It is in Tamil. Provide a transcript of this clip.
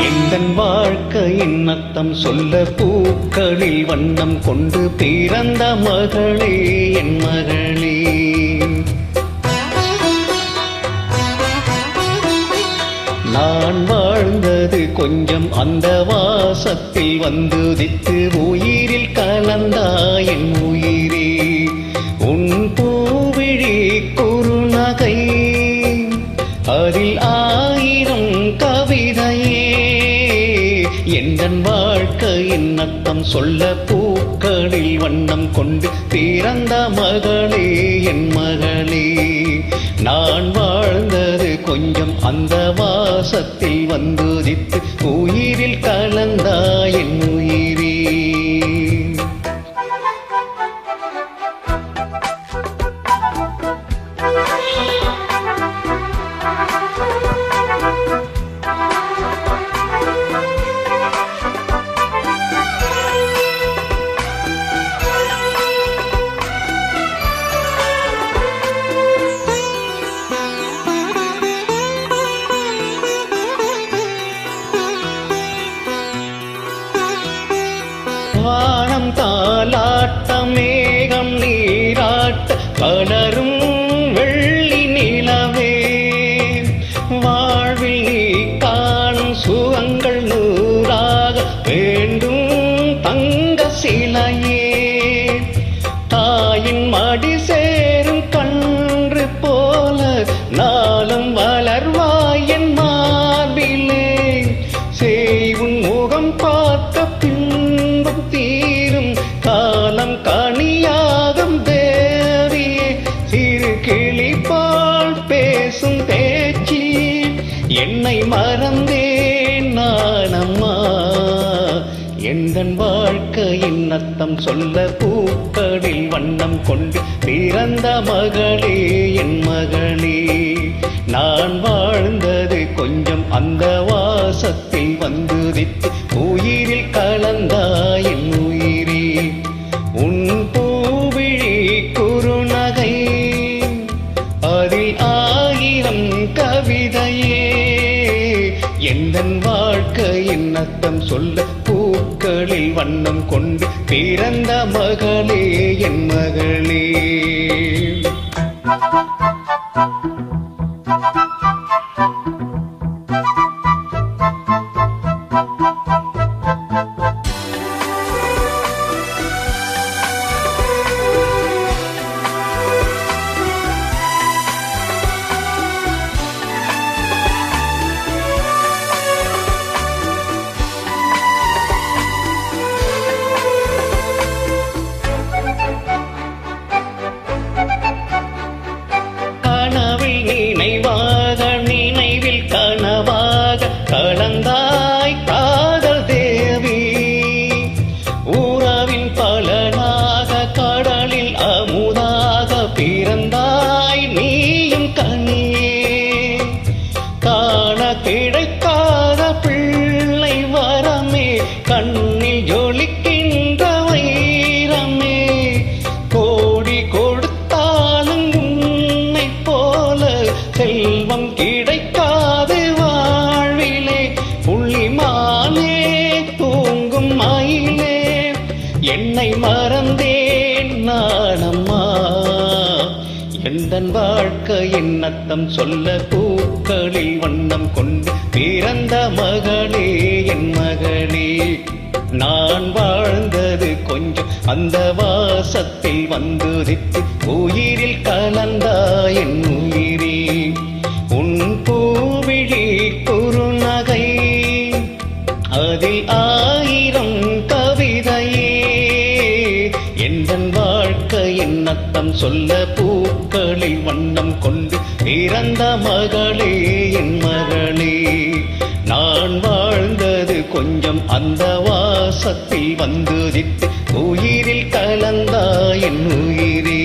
எந்தன் வாழ்க்கையின் அர்த்தம் சொல்ல பூக்களில் வண்ணம் கொண்டு பிறந்த மகளே என் மகள். கொஞ்சம் அந்த வாசத்தில் வந்து தித்து உயிரில் கலந்தாயின் உயிரே உன் பூவிழி குறுநகை அதில் ஆயிரம் கவிதையே எந்தன் வா என்னத்தம் சொல்ல பூக்களில் வண்ணம் கொண்டு பிறந்த மகளே என் மகளே. நான் வாழ்ந்தது கொஞ்சம் அந்த வாசத்தில் வந்துதித்து உயிர் நீராட்ட வெள்ளி நிலவே. வாழ்வில் காணும் சுகங்கள் நூறாக வேண்டும் தங்க சிலையே. எந்தன் வாழ்க்கையின் இன்னத்தம் சொல்ல பூக்களில் வண்ணம் கொண்டு பிறந்த மகளே என் மகளே. நான் வாழ் வாழ்க்கையின் அர்த்தம் சொல்ல பூக்களில் வண்ணம் கொண்டு பிறந்த மகளே என் மகளே. का எந்தன் எண்ணத்தம் சொல்ல பூக்களில் வண்ணம் கொண்டு பிறந்த மகளே என் மகளே. நான் வாழ்ந்தது கொஞ்சம் அந்த வாசத்தில் வந்துதித்து உயிரில் கலந்தாய் என் உயிரே. உன் பூவிழி குறுநகை அதில் ஆயிரம் அர்த்தம் சொல்ல பூக்களில் வண்ணம் கொண்டு பிறந்த மகளே என் மகளே நான் வாழ்ந்தது கொஞ்சம் அந்த வாசத்தில் வந்துதித்து உயிரில் கலந்தா என் உயிரே.